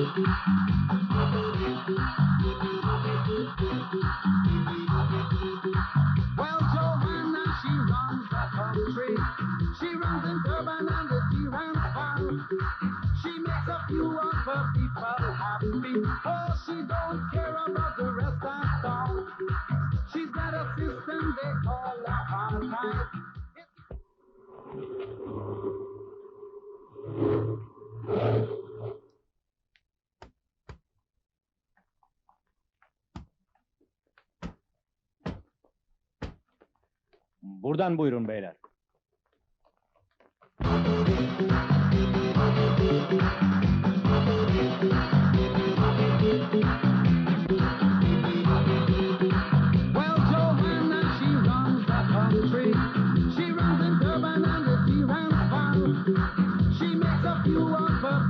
she runs the country. She runs in Durban and the Iran farm. She makes a few of her people happy. Oh, she don't care about the rest of all. She's got a system they call apartheid. Buradan buyurun beyler. She makes a few of her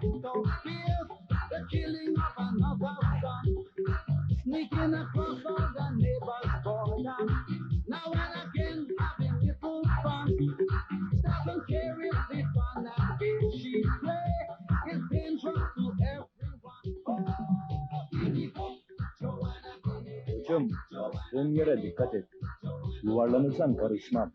Soweto fears son. Yere dikkat et. Yuvarlanırsan karışmam.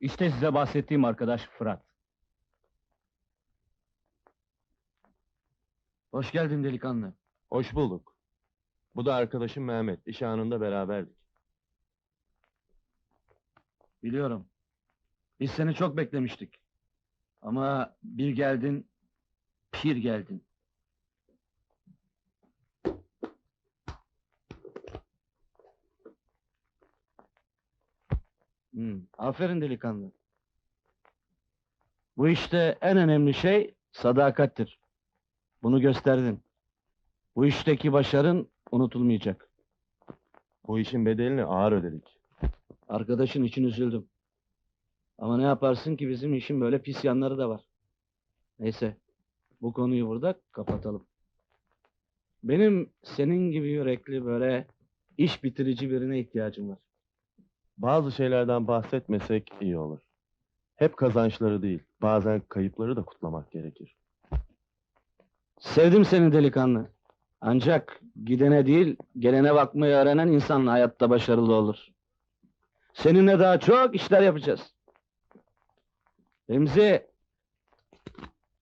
İşte size bahsettiğim arkadaş Fırat. Hoş geldin delikanlı. Hoş bulduk. Bu da arkadaşım Mehmet. İş anında beraberdik. Biliyorum. Biz seni çok beklemiştik. Ama bir geldin, pir geldin. Hmm, aferin delikanlı. Bu işte en önemli şey sadakattir. Bunu gösterdin. Bu işteki başarın unutulmayacak. Bu işin bedelini ağır ödedik. Arkadaşın için üzüldüm. Ama ne yaparsın ki bizim işin böyle pis yanları da var. Neyse, bu konuyu burada kapatalım. Benim senin gibi yürekli böyle iş bitirici birine ihtiyacım var. Bazı şeylerden bahsetmesek iyi olur. Hep kazançları değil, bazen kayıpları da kutlamak gerekir. Sevdim seni delikanlı. Ancak gidene değil, gelene bakmayı öğrenen insan hayatta başarılı olur. Seninle daha çok işler yapacağız. Remzi,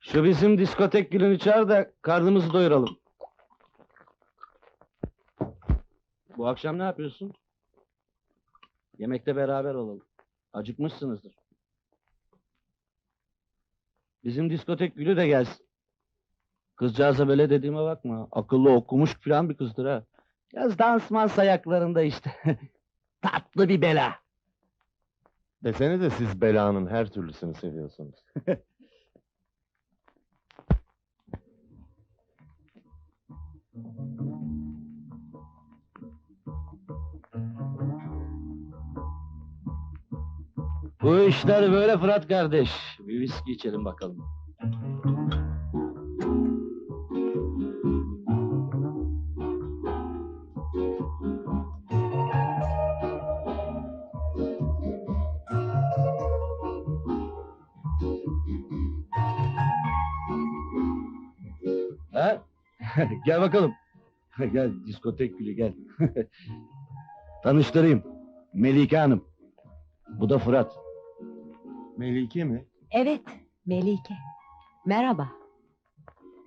şu bizim diskotek gülünü çağır da karnımızı doyuralım. Bu akşam ne yapıyorsun? Yemekte beraber olalım. Acıkmışsınızdır. Bizim diskotek gülü de gelsin. Kızcağıza böyle dediğime bakma. Akıllı okumuş falan bir kızdır ha. Yaz dansmaz ayaklarında işte. Tatlı bir bela. Desene de siz belanın her türlüsünü seviyorsunuz. Bu işler böyle Fırat kardeş. Bir viski içelim bakalım. gel bakalım. gel diskotek gülü gel. Tanıştırayım. Melike Hanım. Bu da Fırat. Melike mi? Evet, Melike. Merhaba.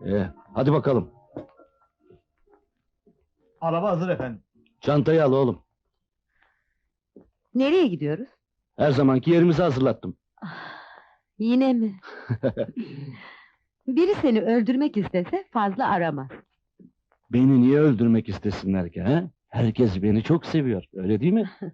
Ee, hadi bakalım. Araba hazır efendim. Çantayı al oğlum. Nereye gidiyoruz? Her zamanki yerimizi hazırlattım. Yine mi? Biri seni öldürmek istese fazla aramaz. Beni niye öldürmek istesinler ki ha? Herkes beni çok seviyor. Öyle değil mi?